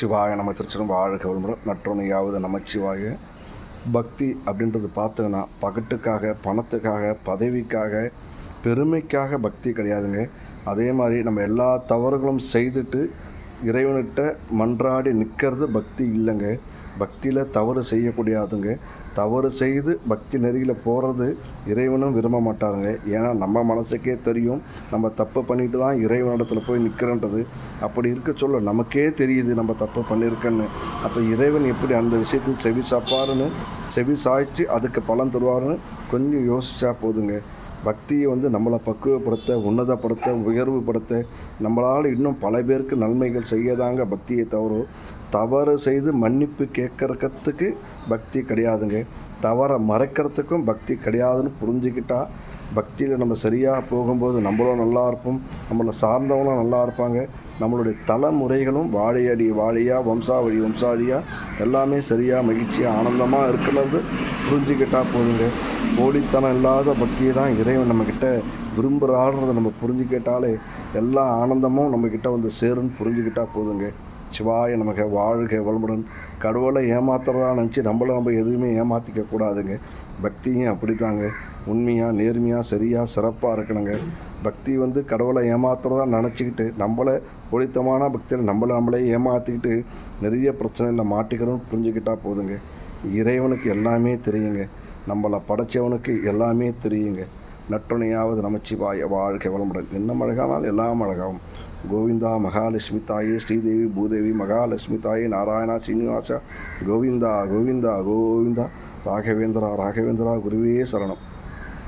சிவாய நம்ம திருச்சனம் வாழ்க வளமுடன். நற்றொன்னையாவது நமச்சிவாய பக்தி அப்படின்றது பார்த்தோன்னா பகட்டுக்காக பணத்துக்காக பதவிக்காக பெருமைக்காக பக்தி கிடையாதுங்க. அதே மாதிரி நம்ம எல்லா தவறுகளும் செய்துட்டு இறைவன்கிட்ட மன்றாடி நிற்கிறது பக்தி இல்லைங்க. பக்தியில் தவறு செய்யக்கூடாதுங்க தவறு செய்து பக்தி நெறியில் போகிறது இறைவனும் விரும்ப மாட்டாருங்க. ஏன்னா நம்ம மனசுக்கே தெரியும். நம்ம தப்பு பண்ணிட்டு தான் இறைவனிடத்தில் போய் நிற்கிறன்றது அப்படி இருக்க சொல்ல நமக்கே தெரியுது நம்ம தப்பு பண்ணியிருக்கேன்னு அப்போ இறைவன் எப்படி அந்த விஷயத்தில் செவி சாப்பாருன்னு செவி சாய்ச்சி அதுக்கு பலன் தருவாருன்னு கொஞ்சம் யோசிச்சா போதுங்க. பக்தியை வந்து நம்மளை பக்குவப்படுத்த உன்னதப்படுத்த உயர்வுபடுத்த நம்மளால் இன்னும் பல பேருக்கு நன்மைகள் செய்யதாங்க பக்தியை தவறும் தவறு செய்து மன்னிப்பு கேட்கறதுக்கு பக்தி கிடையாதுங்க. தவறை மறைக்கிறதுக்கும் பக்தி கிடையாதுன்னு புரிஞ்சுக்கிட்டால் பக்தியில் நம்ம சரியாக போகும்போது நம்மளும் நல்லா இருப்போம். நம்மளை சார்ந்தவங்களும் நல்லா இருப்பாங்க. நம்மளுடைய தலைமுறைகளும் வாழையடி வாழையாக வம்சாவழி வம்சாவழியாக எல்லாமே சரியாக மகிழ்ச்சியாக ஆனந்தமாக இருக்கிறது புரிஞ்சுக்கிட்டால் போதுங்க. போலித்தனம் இல்லாத பக்தியை தான் இறைவன் நம்மக்கிட்ட விரும்புகிறான்றதை நம்ம புரிஞ்சுக்கிட்டாலே எல்லா ஆனந்தமும் நம்மக்கிட்ட வந்து சேருன்னு புரிஞ்சுக்கிட்டால் போதுங்க. சிவாய நமக்கு வாழ்க வளமுடன். கடவுளை ஏமாத்துறதா நினச்சி நம்மளை நம்ம எதுவுமே ஏமாற்றிக்க கூடாதுங்க. பக்தியும் அப்படித்தாங்க. உண்மையாக நேர்மையாக சரியாக சிறப்பாக இருக்கணுங்க. பக்தி வந்து கடவுளை ஏமாத்துறதா நினச்சிக்கிட்டு நம்மளை ஒழித்தமான பக்தியில் நம்மளை நம்மளே ஏமாற்றிக்கிட்டு நிறைய பிரச்சனையில் மாட்டிக்கிறோம்னு புரிஞ்சுக்கிட்டால் போதுங்க. இறைவனுக்கு எல்லாமே தெரியுங்க. நம்மளை படைச்சவனுக்கு எல்லாமே தெரியுங்க. நற்றுணையாவது நமச்சிவாய வாழ்க்கை வளமுடன். என்ன அழகானால்? எல்லாம் அழகாகும் கோவிந்தா மகாலட்சுமி தாயே ஸ்ரீதேவி பூதேவி மகாலட்சுமி தாயே நாராயணா ஸ்ரீனிவாசா கோவிந்தா கோவிந்தா கோவிந்தா ராகவேந்திரா ராகவேந்திரா குருவே சரணம்.